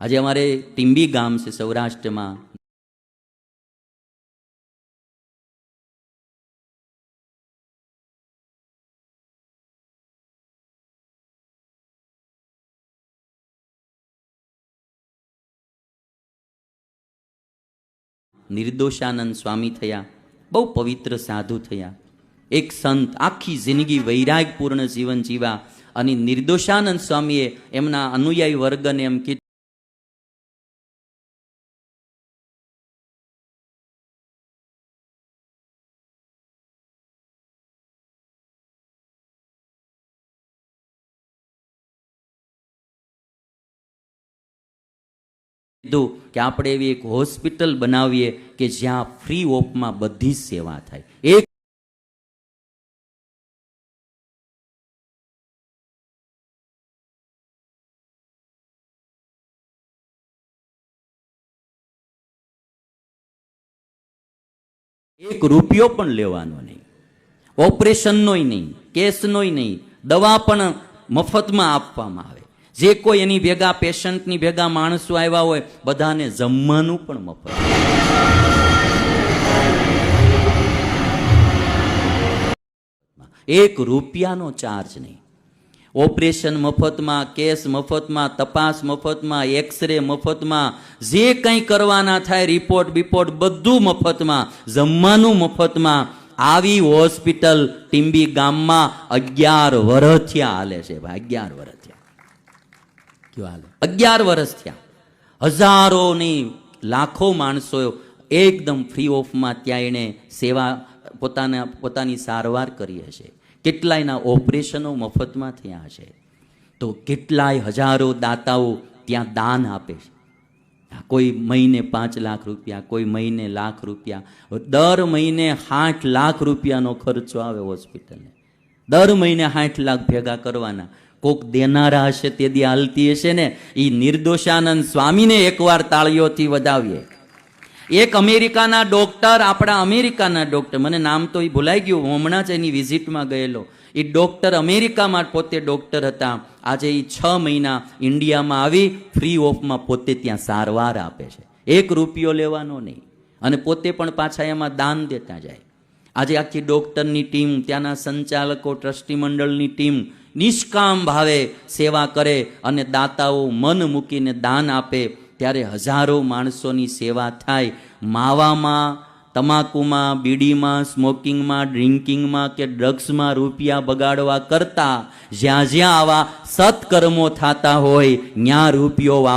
આજે અમારે ટીંબી ગામ છે સૌરાષ્ટ્રમાં. નિર્દોષાનંદ સ્વામી થયા, બહુ પવિત્ર સાધુ થયા. એક સંત આખી જિંદગી વૈરાગપૂર્ણ જીવન જીવા અને નિર્દોષાનંદ સ્વામીએ એમના અનુયાયી વર્ગને એમ કીધું કીધું કે આપણે એવી એક હોસ્પિટલ બનાવીએ કે જ્યાં ફ્રી ઓફમાં બધી સેવા થાય. એક એક રૂપિયો પણ લેવાનો નહીં. ઓપરેશનનોય નહીં કેસનોય નહીં, દવા પણ મફતમાં આપવામાં આવે. જે કોઈ એની ભેગા પેશન્ટની ભેગા માણસો આવ્યા હોય, બધાને જમવાનું પણ મફત. એક રૂપિયાનો ચાર્જ નહીં. ઓપરેશન મફતમાં, કેસ મફતમાં, તપાસ મફતમાં, એક્સરે મફતમાં, જે કંઈ કરવાના થાય રિપોર્ટ બિપોર્ટ બધું મફતમાં, જમવાનું મફતમાં, આવી હોસ્પિટલ ટીંબી ગામમાં અગિયાર વરથિયા થયા હાલે છે ભાઈ, અગિયાર વર્ષ થયા અગિયાર વર્ષ થયા. હજારોની લાખો માણસો એકદમ ફ્રી ઓફમાં ત્યાં એણે સેવા, પોતાના, પોતાની સારવાર કરી હશે. કેટલાયના ઓપરેશનો મફતમાં થયા હશે. તો કેટલાય હજારો દાતાઓ ત્યાં દાન આપે છે. કોઈ મહિને પાંચ લાખ રૂપિયા, કોઈ મહિને લાખ રૂપિયા. દર મહિને સાઠ લાખ રૂપિયાનો ખર્ચો આવે હોસ્પિટલને. દર મહિને સાઠ લાખ ભેગા કરવાના. કોક દેનારા હશે તે દી હાલતી હશે ને એ નિર્દોષાનંદ સ્વામીને એકવાર તાળીઓથી વધાવીએ. એક અમેરિકાના ડોક્ટર, આપણા અમેરિકાના ડોક્ટર, મને નામ તો એ ભૂલાઈ ગયું, હું હમણાં જ એની વિઝિટમાં ગયેલો. એ ડોક્ટર અમેરિકામાં પોતે ડોક્ટર હતા. આજે એ છ મહિના ઇન્ડિયામાં આવી, ફ્રી ઓફમાં પોતે ત્યાં સારવાર આપે છે. એક રૂપિયો લેવાનો નહીં. અને પોતે પણ પાછા એમાં દાન દેતા જાય. આજે આખી ડોક્ટરની ટીમ, ત્યાંના સંચાલકો, ટ્રસ્ટી મંડળની ટીમ નિષ્કામ ભાવે સેવા કરે અને દાતાઓ મન મૂકીને દાન આપે, ત્યારે હજારો માણસોની સેવા થાય. માવામાં, તમાકુમાં, બીડીમાં, સ્મોકિંગમાં, ડ્રિંકિંગમાં કે ડ્રગ્સમાં રૂપિયા બગાડવા કરતાં, જ્યાં જ્યાં આવા સત્કર્મો થતા હોય, ત્યાં રૂપિયો વાપ